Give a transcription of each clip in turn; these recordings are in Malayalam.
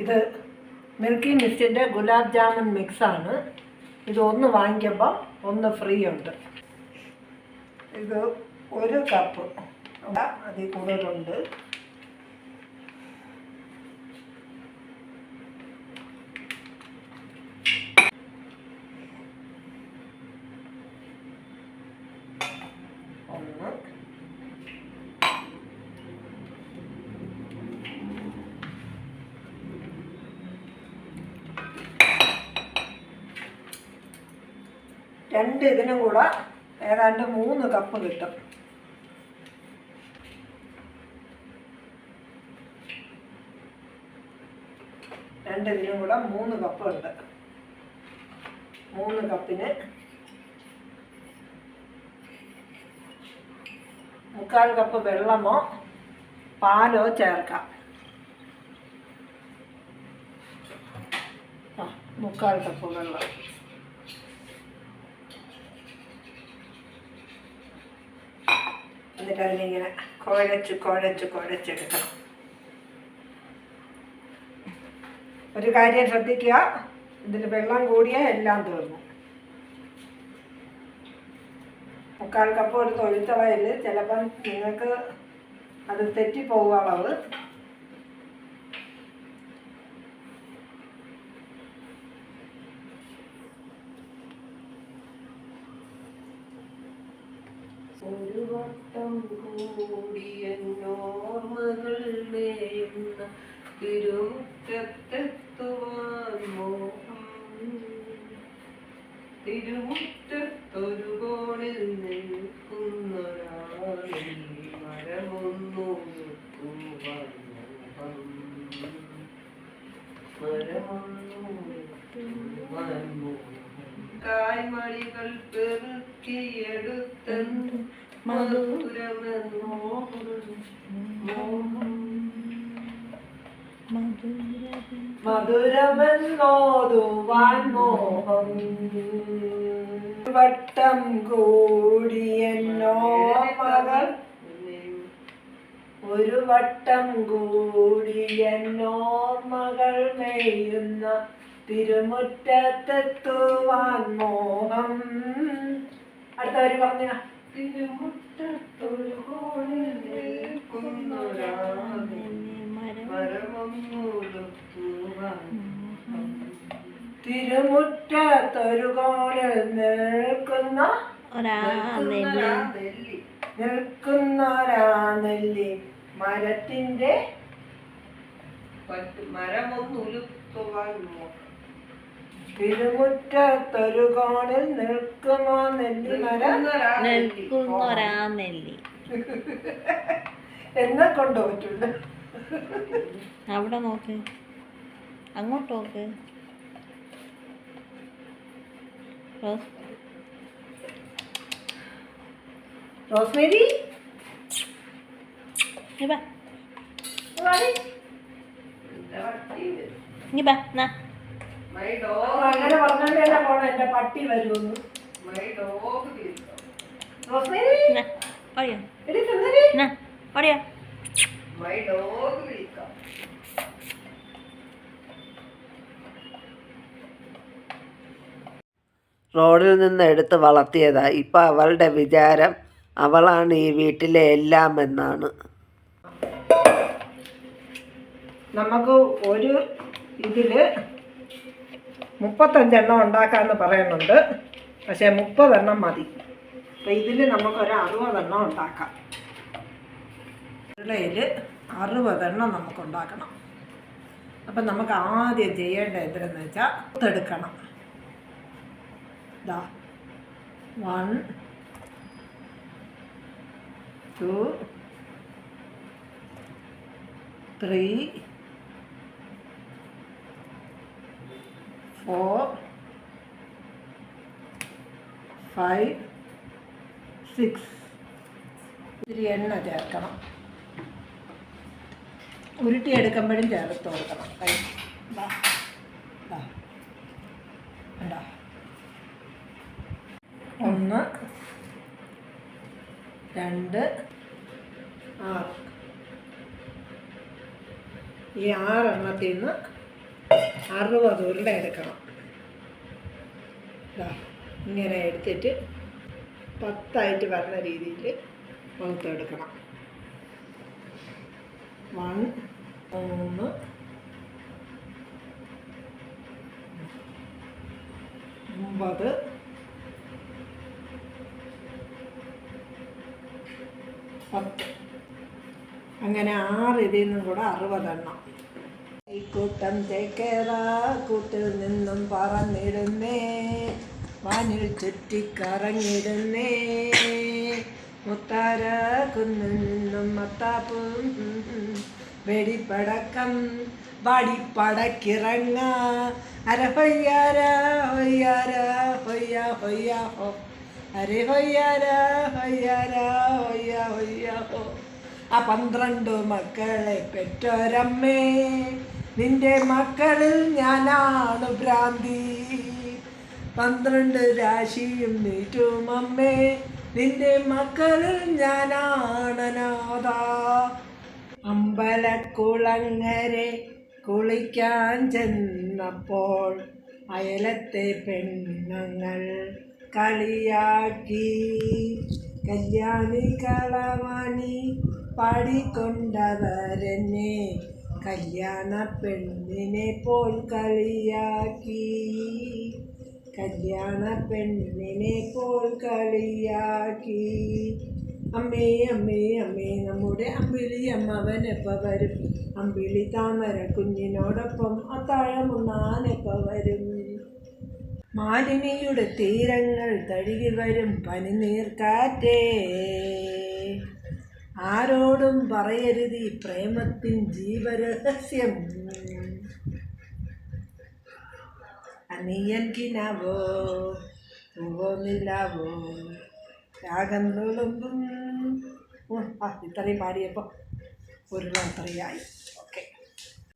ഇത് മിൽക്കി മിസ്റ്റിന്റെ ഗുലാബ് ജാമുൻ മിക്സാണ്. ഇത് ഒന്ന് വാങ്ങിക്കുമ്പോൾ ഒന്ന് ഫ്രീ ഉണ്ട്. ഇത് ഒരു കപ്പ് അതിൽ കൂടുതലുണ്ട് ഒന്ന് രണ്ട് ഇതിനും കൂടെ ഏതാണ്ട് മൂന്ന് കപ്പ് കിട്ടും. രണ്ട് ഇതിനും കൂടെ മൂന്ന് കപ്പ് ഉണ്ട്. മൂന്ന് കപ്പിന് മുക്കാൽ കപ്പ് വെള്ളമോ പാലോ ചേർക്കാം. മുക്കാൽ കപ്പ് വെള്ളം. എന്നിട്ട് അതിനിങ്ങനെ കുഴച്ച് കുഴച്ച് കുഴച്ചെടുക്കണം ഒരു കാര്യം ശ്രദ്ധിക്കുക. ഇതിൽ വെള്ളം കൂടിയാൽ എല്ലാം തീർന്നു. മുക്കാൽ കപ്പ് ഒരു തൊഴുത്തളയിൽ ചിലപ്പം നിങ്ങൾക്ക് അത് തെറ്റിപ്പോവുക അളവ്. ഒരു വട്ടം കൂടിയ നോർമകൾ മേയുന്ന തിരുമുറ്റത്തെത്തുവാൻ മോഹം. തിരുമുറ്റത്തൊരു കോണിൽ നിൽക്കുന്നൊരാളിൽ മരമൊന്നു നിൽക്കുവാൻ മോഹം. മരമൊന്നു നിൽക്കുവാൻ മോഹം. കായ്മണികൾ മോഹം മോഹം. വട്ടം കൂടിയെന്നോ മകൾ ഒരു വട്ടം കൂടിയെന്നോ മകൾ മെയ്യുന്ന തിരുമുറ്റത്തെത്തുവാൻ മോഹം. അടുത്തവര് പറഞ്ഞ തിരുമുറ്റത്തൊരു കോണിൽ തിരുമുറ്റത്തൊരു കോണിൽ നിൽക്കുന്ന നിൽക്കുന്നൊരാ നെല്ലി മരത്തിന്റെ മരമൊന്നുലുത്തുവാൻ തിരുമുറ്റത്തൊരു കോണിൽ നിൽക്കുമോ നെല്ലി മരം? നിൽക്കുന്നൊരാ നെല്ലി. എന്നെ കൊണ്ടുപോയിട്ടുണ്ട് അവിടെ നോക്ക്. അങ്ങോട്ട് നോക്ക്. Rose Rosemary? ഇങ്ങ് ബാ നാ. അങ്ങനെ പറഞ്ഞോണ്ടല്ലേ പോണ എന്റെ പട്ടി വരുമെന്ന്. റോഡിൽ നിന്ന് എടുത്ത് വളർത്തിയതാ. ഇപ്പൊ അവളുടെ വിചാരം അവളാണ് ഈ വീട്ടിലെ എല്ലാം എന്നാണ്. നമുക്ക് ഒരു ഇതിൽ മുപ്പത്തഞ്ചെണ്ണം ഉണ്ടാക്കാമെന്ന് പറയുന്നുണ്ട്. പക്ഷെ മുപ്പതെണ്ണം മതി. അപ്പൊ ഇതിൽ നമുക്കൊരു അറുപതെണ്ണം ഉണ്ടാക്കാം. ഉരുളയിൽ അറുപതെണ്ണം നമുക്ക് ഉണ്ടാക്കണം അപ്പം നമുക്ക് ആദ്യം ചെയ്യേണ്ട എന്തെന്ന് വെച്ചാൽ എടുക്കണം. ഇതാ one two three four five six ഇത്തിരി എണ്ണ ചേർക്കണം. ഉരുട്ടിയെടുക്കുമ്പോഴും ചേർത്ത് കൊടുക്കണം. കൈ. കണ്ടോ? ഒന്ന് രണ്ട് ആറ്. ഈ ആറെണ്ണത്തിൽ നിന്ന് അറുപത് ഉരുള എടുക്കണം ഇങ്ങനെ എടുത്തിട്ട് പത്തായിട്ട് വരുന്ന രീതിയിൽ വറുത്തെടുക്കണം വൺ മൂന്ന് ഒമ്പത് പത്ത്. അങ്ങനെ ആറ് ഇതിൽ നിന്നും കൂടെ അറുപതെണ്ണം. ഈ കൂട്ടം തേക്കേറ കൂട്ടിൽ നിന്നും പറന്നിടുന്നേ. വാനിൽ ചുറ്റിക്കറങ്ങിടുന്നേ. മുത്താര കുന്നിൽ നിന്നും മത്താപ്പും വെടിപ്പടക്കം വടിപ്പടക്കിറങ്ങ. അര ഹൊയ്യാര ഹൊയ്യാര ഹൊയ്യ ഹൊയ്യ ഹോ. അരെ ഹൊയ്യാര ഹൊയ്യാര ഹൊയ്യ ഹൊയ്യ ഹോ. ആ പന്ത്രണ്ട് മക്കളെ പെറ്റൊരമ്മേ. നിന്റെ മക്കളിൽ ഞാനാണ് ഭ്രാന്തി. പന്ത്രണ്ട് രാശിയും നീറ്റും അമ്മേ നിന്റെ മക്കളിൽ ഞാനാണ് നാഥ. അമ്പലക്കുളങ്ങരെ കുളിക്കാൻ ചെന്നപ്പോൾ അയലത്തെ പെണ്ണുങ്ങൾ കളിയാക്കി. കല്യാണി കളവാണി പാടിക്കൊണ്ടവരെന്നെ കല്യാണ പെണ്ണിനെ പോൽ കളിയാക്കി. കല്യാണ പെണ്ണിനെ പോൽ കളിയാക്കി. അമ്മേ അമ്മേ അമ്മേ നമ്മുടെ അമ്പിളി അമ്മവൻ എപ്പ വരും? അമ്പിളി താമര കുഞ്ഞിനോടൊപ്പം അത്താഴമുണ്ണാനെപ്പ വരും? മാലിനിയുടെ തീരങ്ങൾ തഴുകി വരും പനിനീർക്കാറ്റേ. ആരോടും പറയരുത് ഈ പ്രേമത്തിൻ ജീവരഹസ്യം. അനിയൻ കിനാവോ പൂവോ നിലാവോ രാഗം ആ ഇത്രയും പാടിയപ്പോൾ ഒരു രാത്രിയായി ഓക്കെ.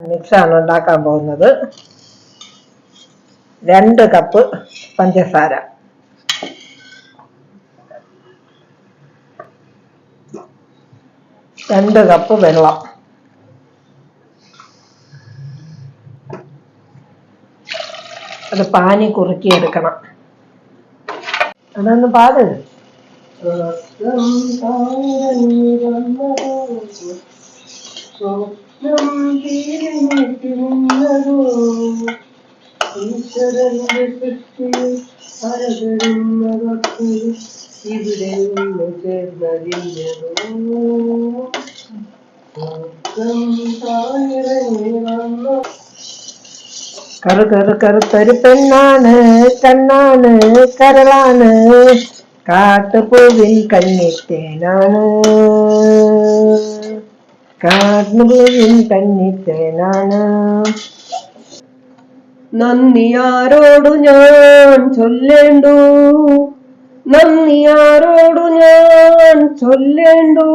മിക്സാണ് ഉണ്ടാക്കാൻ പോകുന്നത്. രണ്ട് കപ്പ് പഞ്ചസാര. രണ്ട് കപ്പ് വെള്ളം. അത് പാനി കുറുക്കി എടുക്കണം അതൊന്ന് പാട്. കറു കറു കറുത്തൊരു പെണ്ണാണ് കണ്ണാണ് കരളാണ്. കാട്ടുപൂവിൽ കണ്ണിത്തേനാണ് കാട്ടുപൂവിൽ കണ്ണിത്തേനാണ് നന്ദി ആരോടു ഞാൻ ചൊല്ലേണ്ടു. നന്ദി ആരോടു ഞാൻ ചൊല്ലേണ്ടു.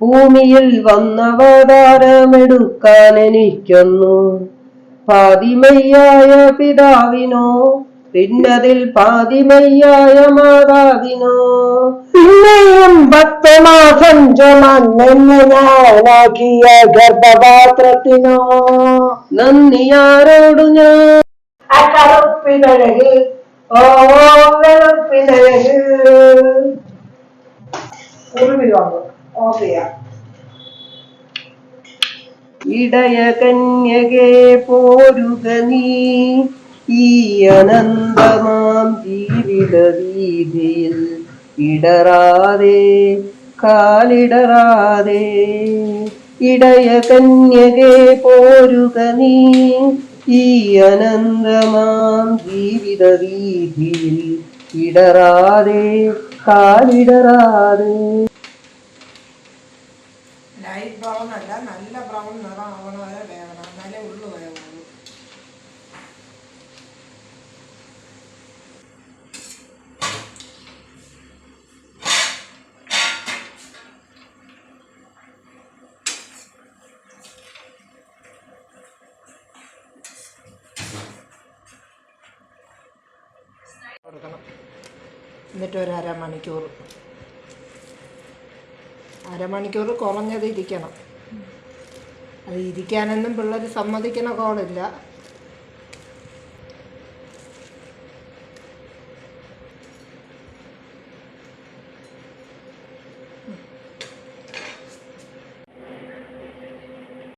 ഭൂമിയിൽ വന്നവതാരമെടുക്കാൻ എനിക്കൊന്നു. പാതിമയ്യായ പിതാവിനോ പിന്നതിൽ പാതിമയ്യായ മാതാവിനോ. പിന്നെയും പത്ത് മാസം ചുമന്നെന്ന് ഞാനാക്കിയ ഗർഭപാത്രത്തിനോ. നന്ദി ആരോടു ഞാൻ ആ കറുപ്പിനഴക് ഓ വെളുപ്പിനഴക്. ഓഫ് ചെയ്യാം. ഇടയ കന്യകെ പോരുക നീ. ഈ അനന്തമാം ജീവിത വീതിയിൽ ഇടറാതെ കാലിടറാതെ. ഇടയ കന്യകെ പോരുക നീ. ഈ അനന്തമാം ജീവിത വീതിയിൽ ഇടറാതെ കാലിടറാതെ. ലൈറ്റ് ബ്രൗൺ എന്നിട്ട് ഒരു അരമണിക്കൂർ അരമണിക്കൂർ കുറഞ്ഞത് ഇരിക്കണം അത് ഇരിക്കാനൊന്നും പിള്ളേർ സമ്മതിക്കണ കോളില്ല